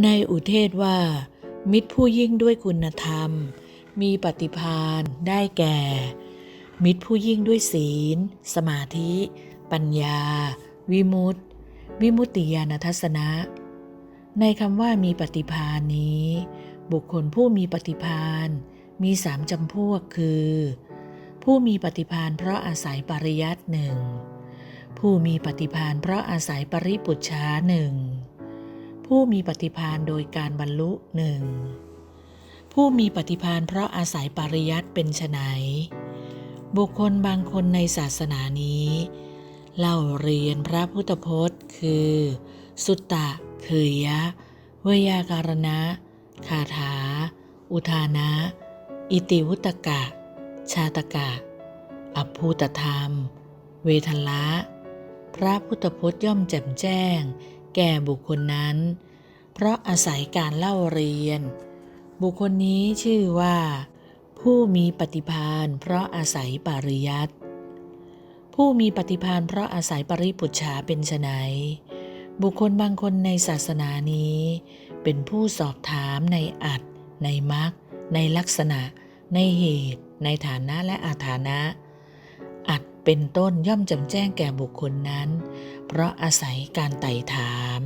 ในอุเทศว่า มิตรผู้ยิ่งด้วยคุณธรรม มีปฏิพานได้แก่ มิตรผู้ยิ่งด้วยศีล สมาธิ ปัญญา วิมุตติ วิมุตติญาณทัศนะ ในคำว่ามีปฏิพานนี้ บุคคลผู้มีปฏิพานมีสามจำพวกคือ ผู้มีปฏิพานเพราะอาศัยปริยัติหนึ่งผู้มีปฏิพานเพราะอาศัยปริปุจฉาหนึ่ง ผู้มีปฏิพานโดยการบรรลุหนึ่งผู้มีปฏิพานเพราะอาศัยปริยัติเป็นไฉนบุคคลบางคนในศาสนานี้เล่าเรียนพระพุทธพจน์ คือ สุตตะเขยยะเวยาการณะคาถา อุทานะ อิติวุตกะ ชาตกะ อภูตธรรม เวทละ พระพุทธพจน์ย่อมแจ่มแจ้ง แก่บุคคลนั้น เพราะอาศัยการเล่าเรียน บุคคลนี้ชื่อว่า ผู้มีปฏิพานเพราะอาศัยปริยัติผู้มีปฏิพานเพราะอาศัยปริปุจฉาเป็นไฉนบุคคลบางคนในศาสนานี้ เป็นผู้สอบถามในอัดในมรรคในลักษณะ ในเหตุ ในฐานะและอาฐานะ อัดเป็นต้นย่อมจำแจ้งแก่บุคคลนั้น เพราะอาศัยการไต่ถาม